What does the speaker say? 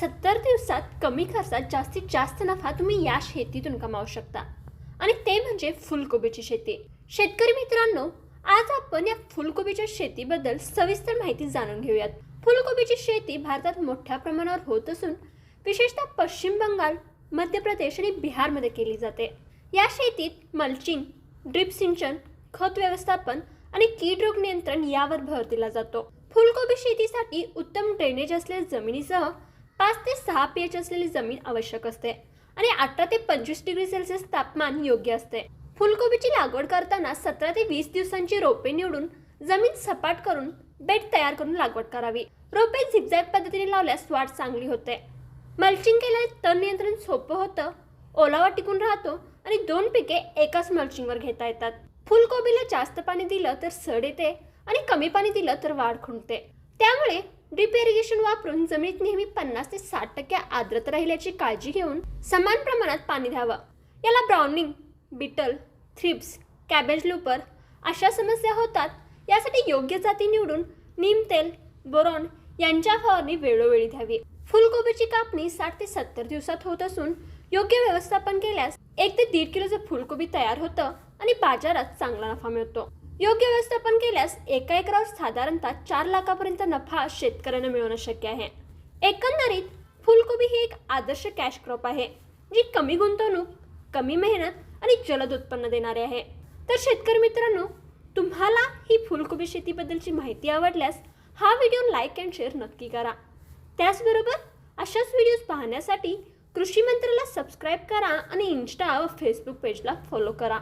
सत्तर दिवसात कमी खर्चात जास्तीत जास्त नफा तुम्ही या शेतीतून कमावू शकता. आणि ते म्हणजे फुलकोबीची शेती. शेतकरी मित्रांनो आज आपण या फुलकोबीच्या शेतीबद्दल सविस्तर माहिती जाणून घेऊयात. फुलकोबीची शेती भारतात मोठ्या प्रमाणावर होत असून विशेषतः पश्चिम बंगाल मध्य प्रदेश आणि बिहारमध्ये केली जाते. या शेतीत मल्चिंग ड्रिप सिंचन खत व्यवस्थापन आणि कीड रोग नियंत्रण यावर भर दिला जातो. फुलकोबी शेतीसाठी उत्तम ड्रेनेज असलेल्या जमिनीसह पाच ते सहा पी एच असलेली जमीन आवश्यक असते. आणि अठरा ते पंचवीस डिग्री सेल्सिअस तापमान योग्य असते. फुलकोबीची लागवड करताना सतरा ते वीस दिवसांची रोपे निवडून जमीन सपाट करून बेड तयार करून लागवड करावी. रोपे झिगझॅग पद्धतीने लावल्यास वाढ चांगली होते. मल्चिंग केल्याने तण नियंत्रण सोपं होतं. ओलावा टिकून राहतो आणि दोन पिके एकाच मल्चिंगवर घेता येतात. फुलकोबीला जास्त पाणी दिलं तर सड येते आणि कमी पाणी दिलं तर वाढ खुंटते. त्यामुळे ड्रिप इरिगेशन वापरून जमिनीत नेहमी पन्नास ते साठ टक्के आर्द्रता राहिल्याची काळजी घेऊन समान प्रमाणात पाणी द्यावं. याला browning beetle thrips cabbage looper अशा समस्या होतात. यासाठी योग्य जाती निवडून नीम तेल बोरॉन यांच्या फवारणी वेळोवेळी द्यावी. फुलकोबीची कापणी साठ ते सत्तर दिवसात होत असून योग्य व्यवस्थापन केल्यास एक ते दीड किलोचं फुलकोबी तयार होतं आणि बाजारात चांगला नफा मिळतो. योग्य व्यवस्थापन केल्यास एका एकरावर साधारणतः चार लाखापर्यंत नफा शेतकऱ्यांना मिळवणं शक्य आहे. एकंदरीत फुलकोबी ही एक आदर्श कॅश क्रॉप आहे जी कमी गुंतवणूक कमी मेहनत आणि जलद उत्पन्न देणारे आहे. तर शेतकरी मित्रांनो तुम्हाला ही फुलकोबी शेतीबद्दलची माहिती आवडल्यास हा व्हिडिओ लाईक अँड शेअर नक्की करा. त्याचबरोबर अशाच व्हिडिओज पाहण्यासाठी कृषी मंत्राला सबस्क्राईब करा आणि इन्स्टा व फेसबुक पेजला फॉलो करा.